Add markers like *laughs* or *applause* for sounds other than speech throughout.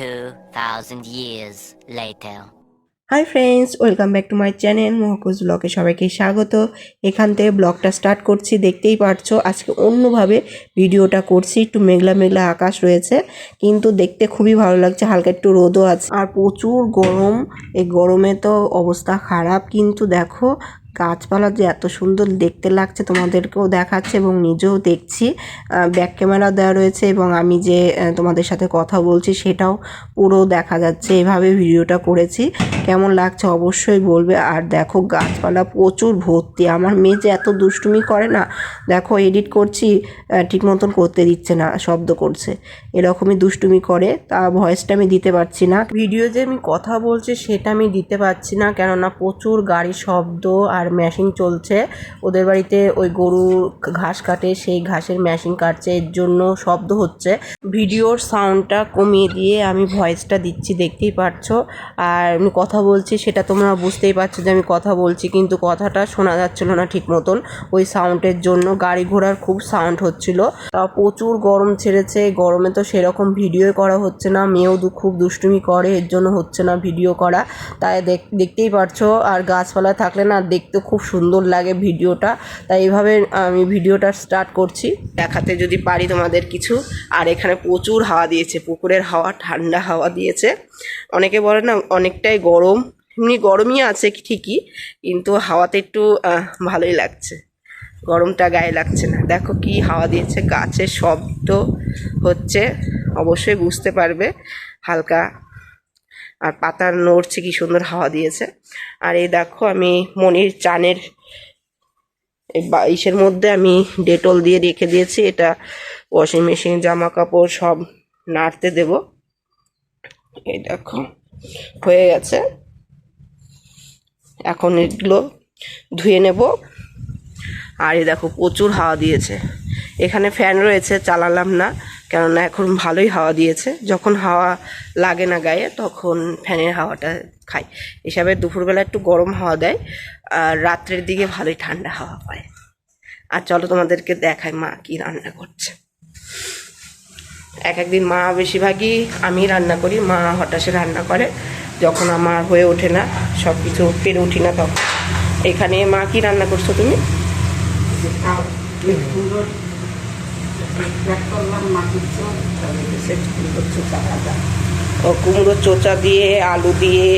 2,000 years later. Hi friends welcome back to my channel মহকুজ ব্লগে সবাইকে স্বাগত এখান থেকে ব্লগটা স্টার্ট করছি দেখতেই পারছ আজকে অন্যভাবে ভিডিওটা করছি একটু মেঘলা মেঘলা আকাশ রয়েছে কিন্তু দেখতে খুবই ভালো লাগছে হালকা একটু রোদও আছে আর প্রচুর গরম এই গরমে তো অবস্থা খারাপ কিন্তু দেখো গাছপালা যে এত সুন্দর দেখতে লাগছে, তোমাদেরকেও দেখাচ্ছে এবং নিজেও দেখছি। ব্যাক ক্যামেরা দেওয়া রয়েছে এবং আমি যে তোমাদের সাথে কথা বলছি সেটাও পুরো দেখা যাচ্ছে। এভাবে ভিডিওটা করেছি। কেমন লাগছে অবশ্যই বলবে। আর দেখো গাছপালা প্রচুর ভর্তি। আমার মেয়ে যে এত দুষ্টুমি করে না, দেখো এডিট করছি ঠিক মতন করতে দিচ্ছে না, শব্দ করছে। এরকমই দুষ্টুমি করে, তা ভয়েসটা আমি দিতে পারছি না। ভিডিও যে আমি কথা বলছি সেটা আমি দিতে পারছি না, কেননা প্রচুর গাড়ি শব্দ আর মেশিন চলছে। ওদের বাড়িতে ওই গরু ঘাস কাটে, সেই ঘাসের মেশিন কাটছে। এর জন্য শব্দ হচ্ছে। ভিডিওর সাউন্ডটা কমিয়ে দিয়ে আমি ভয়েসটা দিচ্ছি, দেখতেই পারছ? আর আমি কথা বলছি, সেটা তোমরা বুঝতেই পারছ যে আমি কথা বলছি, কিন্তু কথাটা শোনা যাচ্ছিল না ঠিক মতন ওই সাউন্ডের জন্য। গাড়ি ঘোড়ার খুব সাউন্ড হচ্ছিল। প্রচুর গরম ছেড়েছে। গরমে তো সেরকম ভিডিও করা হচ্ছে না। মেয়েও দু- খুব দুষ্টুমি করে, এর জন্য হচ্ছে না ভিডিও করা। তাই দেখ- দেখতেই পারছ। আর গাছপালা থাকলে না দেখতে খুব সুন্দর লাগে ভিডিওটা। তাই এইভাবে আমি ভিডিওটা স্টার্ট করছি। দেখাতে যদি পারি তোমাদের কিছু। আর এখানে প্রচুর হাওয়া দিয়েছে। পুকুরের হাওয়া, ঠান্ডা হাওয়া দিয়েছে। অনেকে বলে না, অনেকটাই গরম। এমনি গরমই আছে ঠিকই, কিন্তু হাওয়াতে একটু ভালোই লাগছে। গরমটা গায়ে লাগছে না। দেখো কি হাওয়া দিয়েছে। গাছের শব্দ হচ্ছে। অবশ্যই বুঝতে পারবে। হালকা আর পাতার নড়ছে কি সুন্দর হাওয়া দিয়েছে। আর এই দেখো আমি মনির চানের ইসের মধ্যে আমি ডেটল দিয়ে রেখে দিয়েছি। এটা ওয়াশিং মেশিন জামা কাপড় সব নাড়তে দেব। এই দেখো, হয়ে গেছে। এখন এগুলো ধুয়ে নেব। আর এই দেখো প্রচুর হাওয়া দিয়েছে। এখানে ফ্যান রয়েছে, চালালাম না। কেননা এখন ভালোই হাওয়া দিয়েছে। যখন হাওয়া লাগে না গায়ে, তখন ফ্যানের হাওয়াটা খাই। হিসাবে দুপুরবেলা একটু গরম হাওয়া দেয়, আর রাত্রের দিকে ভালোই ঠান্ডা হাওয়া পায় আর চলো তোমাদেরকে দেখায় মা কি রান্না করছে। এক একদিন মা বেশিরভাগই আমি রান্না করি, মা হঠাৎ রান্না করে। যখন আমার হয়ে ওঠে না সব কিছু পেরে উঠি না তখন। এখানে মা কি রান্না করছ তুমি? ও কুমড়ো চোচা দিয়ে, আলু দিয়ে,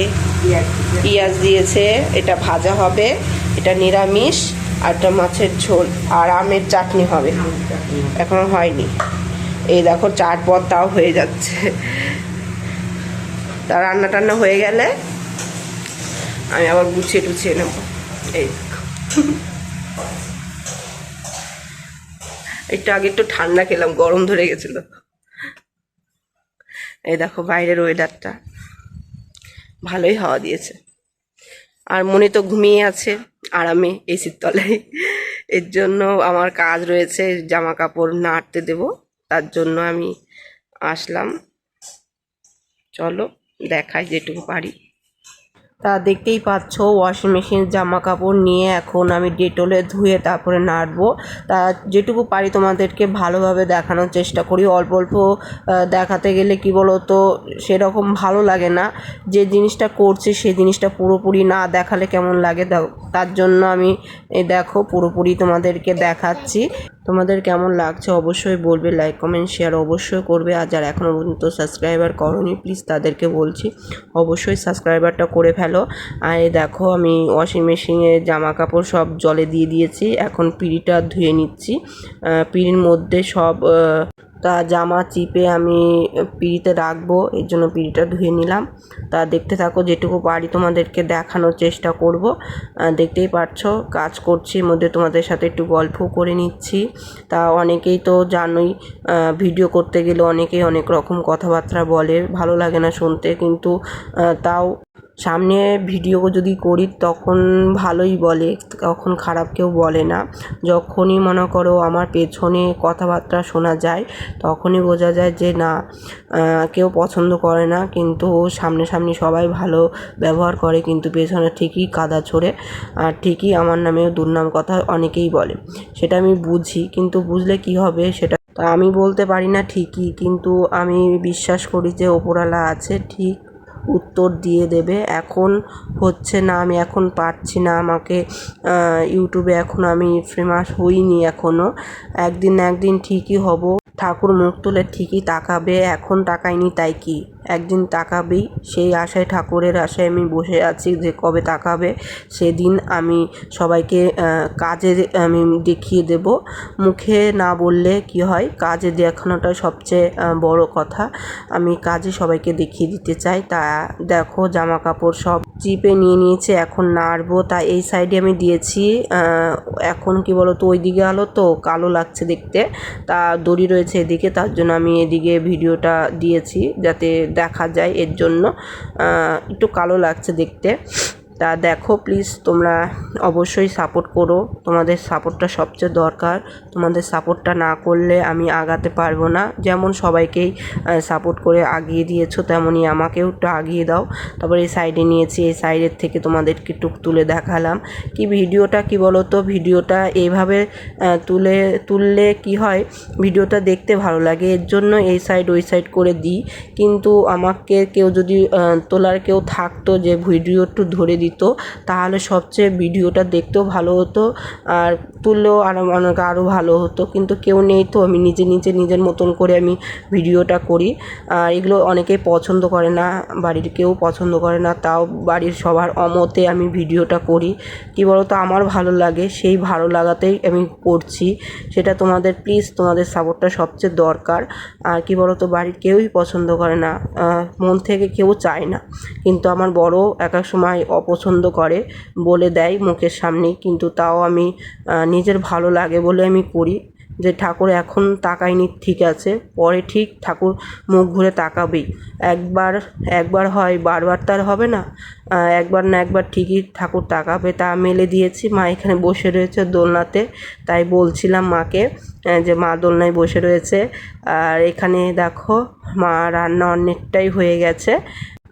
পেঁয়াজ দিয়েছে, এটা ভাজা হবে, এটা নিরামিষ, আর এটা মাছের ঝোল, আর আমের চাটনি হবে। এখনও হয়নি। এই দেখো, চাট তাও হয়ে যাচ্ছে। তা রান্না টান্না হয়ে গেলে আমি আবার গুছিয়ে টুছিয়ে নেব। এই একটু আগে একটু ঠান্ডা খেলাম, গরম ধরে গেছিল। এই দেখো বাইরের ওয়েদারটা ভালোই হাওয়া দিয়েছে। আর মনে তো ঘুমিয়ে আছে, আরামে এসির তলায়। এর জন্য আমার কাজ রয়েছে জামা কাপড় নাড়তে দেব। তার জন্য আমি আসলাম। চলো, দেখাই যেটুকু পারি। তা দেখতেই পাচ্ছ ওয়াশিং মেশিন জামা কাপড় নিয়ে এখন আমি ডেটলে ধুয়ে তারপরে নাড়বো। তা যেটুকু পারি তোমাদেরকে ভালোভাবে দেখানোর চেষ্টা করি। অল্প অল্প দেখাতে গেলে কি বলো তো সেরকম ভালো লাগে না। যে জিনিসটা করছি সেই জিনিসটা পুরোপুরি না দেখালে কেমন লাগে? তার জন্য আমি দেখো পুরোপুরি তোমাদেরকে দেখাচ্ছি। তোমাদের কেমন লাগছে অবশ্যই বলবে লাইক কমেন্ট শেয়ার অবশ্যই করবে। আর যারা এখনও পর্যন্ত সাবস্ক্রাইবার করনি প্লিজ তাদেরকে বলছি, অবশ্যই সাবস্ক্রাইবারটা করে ফেলো। আর দেখো, আমি ওয়াশিং মেশিনে জামা কাপড় সব জলে দিয়ে দিয়েছি। এখন পিঁড়িটা ধুয়ে নিচ্ছি। পিড়ির মধ্যে সব তা জামা চিপে আমি পিঁড়িতে রাখব, এর জন্য পিঁড়িটা ধুয়ে নিলাম। তা দেখতে থাকো, যেটুকু পারি তোমাদেরকে দেখানোর চেষ্টা করব। দেখতেই পারছ, কাজ করছি, এর মধ্যে তোমাদের সাথে একটু গল্প করে নিচ্ছি। তা অনেকেই তো জানোই ভিডিও করতে গেলে অনেকেই অনেক রকম কথাবার্তা বলে, ভালো লাগে না শুনতে, কিন্তু তাও সামনে ভিডিও যদি করি তখন ভালোই বলে, তখন খারাপ কেউ বলে না। যখনই মনে করো আমার পেছনে কথাবার্তা শোনা যায়, তখনই বোঝা যায় যে না কেউ পছন্দ করে না, কিন্তু সামনে সামনি সবাই ভালো ব্যবহার করে, কিন্তু পেছনে ঠিকই কাদা ছোড়ে আর ঠিকই আমার নামেও দুর্নাম কথা অনেকেই বলে। সেটা আমি বুঝি, কিন্তু বুঝলে কি হবে সেটা তা আমি বলতে পারি না ঠিকই, কিন্তু আমি বিশ্বাস করি যে ওপরওয়ালা আছে, ঠিক উত্তর দিয়ে দেবে, এখন হচ্ছে না, আমি এখন পারছি না, আমাকে ইউটিউবে এখন আমি ফেমাস হইনি এখনও একদিন একদিন ঠিকই হব। ঠাকুর মুখ তুলে ঠিকই তাকাবে, এখন তাকায়নি তাই কি? একদিন তাকাবেই সেই আশায় ঠাকুরের আশায় আমি বসে আছি যে কবে তাকাবে, সেদিন আমি সবাইকে কাজে আমি দেখিয়ে দেব। মুখে না বললে কি হয়, কাজে দেখানোটা সবচেয়ে বড় কথা। আমি কাজে সবাইকে দেখিয়ে দিতে চাই। তা দেখো জামা কাপড় সব চিপে নিয়ে নিয়েছে, এখন নাড়বো। তা এই সাইডে আমি দিয়েছি এখন কি বলো তো ওইদিকে আলো তো, কালো লাগছে দেখতে। তা দড়ি রয়েছে এদিকে, তার জন্য আমি এদিকে ভিডিওটা দিয়েছি, যাতে দেখা যায় এর জন্য। একটু কালো লাগছে দেখতে। তা দেখো প্লিজ তোমরা অবশ্যই সাপোর্ট করো। তোমাদের সাপোর্টটা সবচেয়ে দরকার। তোমাদের সাপোর্টটা না করলে আমি আগাতে পারব না। যেমন সবাইকেই সাপোর্ট করে আগিয়ে দিয়েছ তেমনই আমাকেও একটু আগিয়ে দাও। তারপর এই সাইডে নিয়েছি, এই সাইডের থেকে তোমাদেরকে টুক তুলে দেখালাম। কি ভিডিওটা, কি বলো তো ভিডিওটা এইভাবে তুলে, তুললে কি হয়? ভিডিওটা দেখতে ভালো লাগে, এর জন্য এই সাইড ওই সাইড করে দিই। কিন্তু আমাকে কেউ যদি তোলার কেউ থাকতো যে ভিডিও একটু ধরে দিত তাহলে সবচেয়ে ভিডিওটা দেখতেও ভালো হতো আর তুললেও আরও অনেক আরও ভালো হতো। কিন্তু কেউ নেই তো, আমি নিজে নিজে নিজের মতন করে আমি ভিডিওটা করি। আর এগুলো অনেকেই পছন্দ করে না, বাড়ির কেউ পছন্দ করে না, তাও বাড়ির সবার অমতে আমি ভিডিওটা করি। কী বলো তো আমার ভালো লাগে, সেই ভালো লাগাতেই আমি করছি। সেটা তোমাদের প্লিজ তোমাদের সাপোর্টটা সবচেয়ে দরকার। আর কি বলো তো বাড়ির কেউই পছন্দ করে না মন থেকে কেউ চায় না। কিন্তু আমার বড় এক এক সময় অপছন্দ করে বলে দেয় মুখের সামনেই কিন্তু তাও আমি নিজের ভালো লাগে বলে আমি করি যে, ঠাকুর, এখন তাকায়নি ঠিক আছে। পরে ঠিক ঠাকুর মুখ ঘুরে তাকাবেই একবার একবার হয়, বারবার তার হবে না। একবার না একবার ঠিকই ঠাকুর তাকাবে। তা মেলে দিয়েছি। মা এখানে বসে রয়েছে দোলনাতে। তাই বলছিলাম মাকে যে মা দোলনায় বসে রয়েছে। আর এখানে দেখো, মা রান্না অনেকটাই হয়ে গেছে।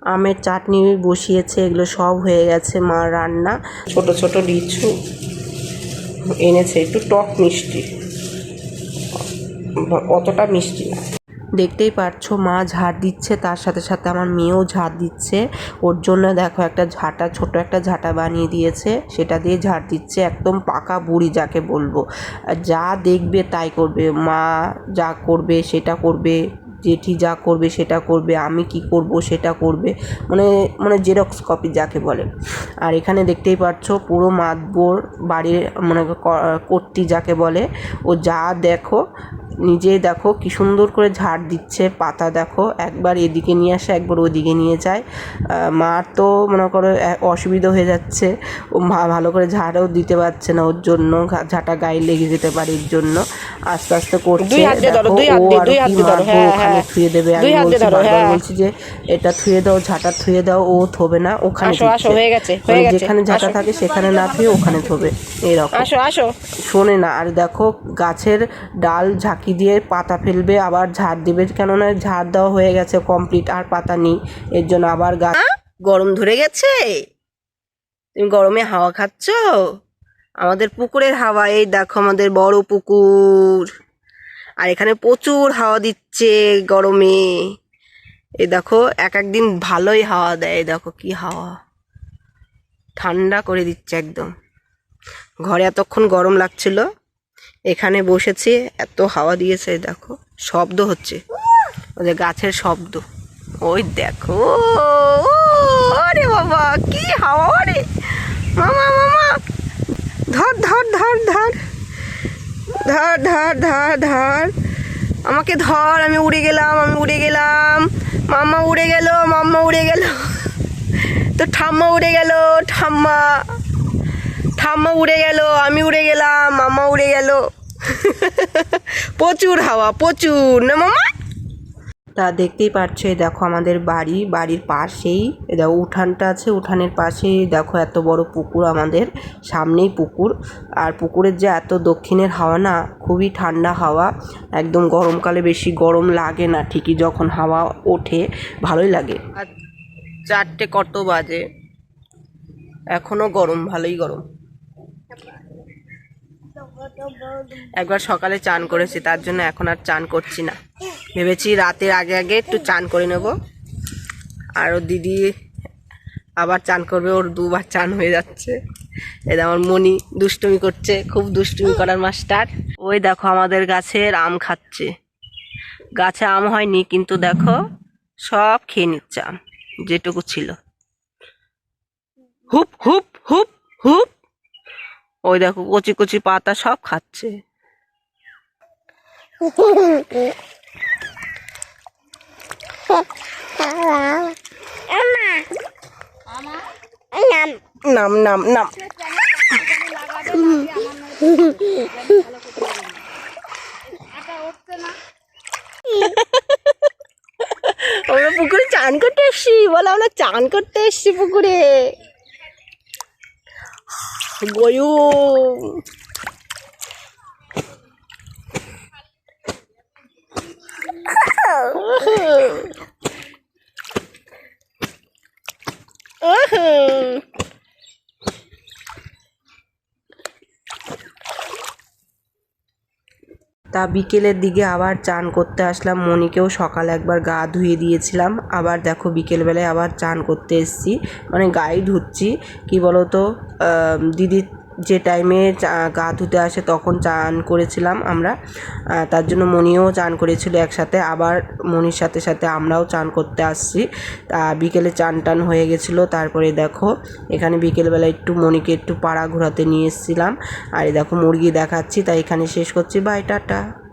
আমের চাটনি বসিয়েছে, এগুলো সব হয়ে গেছে মা রান্না। ছোট ছোট লিচু এনেছে, একটু টক মিষ্টি। অতটা মিষ্টি না। দেখতেই পারছ, মা ঝাড় দিচ্ছে, তার সাথে সাথে আমার মেয়েও ঝাড় দিচ্ছে। ওর জন্য দেখো একটা ঝাঁটা, ছোট একটা ঝাঁটা বানিয়ে দিয়েছে, সেটা দিয়ে ঝাড় দিচ্ছে, একদম পাকা বুড়ি যাকে বলব। যা দেখবে তাই করবে, মা যা করবে সেটা করবে। জেঠি যা করবে সেটা করবে, আমি কি করব সেটা করবে মানে মানে জেরক্স কপি যাকে বলে। আর এখানে দেখতেই পাচ্ছ পুরো মাতবোর বাড়ির মানে কর্তি যাকে বলে, ও যা দেখো নিজেই দেখো কি সুন্দর করে ঝাড় দিচ্ছে পাতা দেখো একবার এদিকে নিয়ে আসে একবার ওদিকে নিয়ে যায়। মার তো মনে করো অসুবিধা হয়ে যাচ্ছে। ও ভালো করে ঝাড়ও দিতে পারছে না ওর জন্য ঝাঁটা গায়ে লেগে যেতে পারে এর জন্য। আস্তে আস্তে করছে ও আরও কি মারবো, হ্যাঁ, ওখানে হ্যাঁ। থুয়ে দেবে আমি বলছি বারবার হ্যাঁ। বলছি যে এটা থুয়ে দাও ঝাঁটা থুয়ে দাও ও থবে না ওখানে যেখানে ঝাঁটা থাকে সেখানে না থুয়ে ওখানে থবে এরকম। শোনে না আর দেখো গাছের ডাল ঝাঁকি দিয়ে পাতা ফেলবে, আবার ঝাড় দেবে। কেননা ঝাড় দেওয়া হয়ে গেছে কমপ্লিট আর পাতা নেই। এর জন্য আবার গাছ গরম ধরে গেছে? তুমি গরমে হাওয়া খাচ্ছ? আমাদের পুকুরের হাওয়া, এই দেখো আমাদের বড় পুকুর। আর এখানে প্রচুর হাওয়া দিচ্ছে গরমে। এই দেখো, এক একদিন ভালোই হাওয়া দেয় দেখো কি হাওয়া। ঠান্ডা করে দিচ্ছে একদম। ঘরে এতক্ষণ গরম লাগছিল। এখানে বসেছি, এত হাওয়া দিয়েছে, দেখো, শব্দ হচ্ছে। ওদের গাছের শব্দ। ওই দেখো আরে বাবা, কি হাওয়া রে। মামা মামা, ধর ধর ধর ধর ধর ধর ধর ধর। আমাকে ধর, আমি উড়ে গেলাম, আমি উড়ে গেলাম। মাম্মা উড়ে গেল, মাম্মা উড়ে গেল। তো ঠাম্মা উড়ে গেল, ঠাম্মা। ঠাম্মা উড়ে গেল আমি উড়ে গেলাম মামা উড়ে গেল। প্রচুর হাওয়া প্রচুর। না মামা তা দেখতেই পাচ্ছ এই দেখো আমাদের বাড়ি বাড়ির পাশেই। দেখো উঠানটা আছে উঠানের পাশেই। দেখো এত বড় পুকুর আমাদের সামনেই পুকুর। আর পুকুরের যে এত দক্ষিণের হাওয়া না খুবই ঠান্ডা হাওয়া। একদম গরমকালে বেশি গরম লাগে না ঠিকই যখন হাওয়া ওঠে ভালোই লাগে। আর চারটে কত বাজে? এখনও গরম ভালোই গরম। একবার সকালে চান করেছি, তার জন্য এখন আর চান করছি না। ভেবেছি রাতের আগে আগে একটু চান করে নেব। আর দিদি আবার চান করবে, ওর দুবার চান হয়ে যাচ্ছে। দেখো আমার মনি দুষ্টুমি করছে, খুব দুষ্টুমি করার মাস্টার। ওই দেখো আমাদের গাছের আম খাচ্ছে। গাছে আম হয়নি, কিন্তু দেখো সব খেয়ে নিচ্ছে আম, যেটুকু ছিল। হুপ হুপ হুপ হুপ। ওই দেখো কচি কচি পাতা সব খাচ্ছে। নাম নাম নাম। আমরা পুকুরে চান করতে এসছি বলো আমরা চান করতে এসছি পুকুরে। 죽어요. *laughs* 어허. তা বিকেলের দিকে আবার চান করতে আসলাম। মনিকেও সকালে একবার গা ধুয়ে দিয়েছিলাম। আবার দেখো বিকেলবেলায় আবার চান করতে এসেছি। মানে গায়ে ধুচ্ছি কী বলো তো দিদি যে টাইমে গা ধুতে আসে তখন চান করেছিলাম আমরা। তার জন্য মণিও চান করেছিল একসাথে। আবার মণির সাথে সাথে আমরাও চান করতে আসছি। বিকেলে চান টান হয়ে গেছিল। তারপরে দেখো, এখানে বিকেলবেলা একটু মণিকে একটু পাড়া ঘোরাতে নিয়ে এসেছিলাম। আর দেখো, মুরগি দেখাচ্ছি। তাই এখানে শেষ করছি। Bye, tata.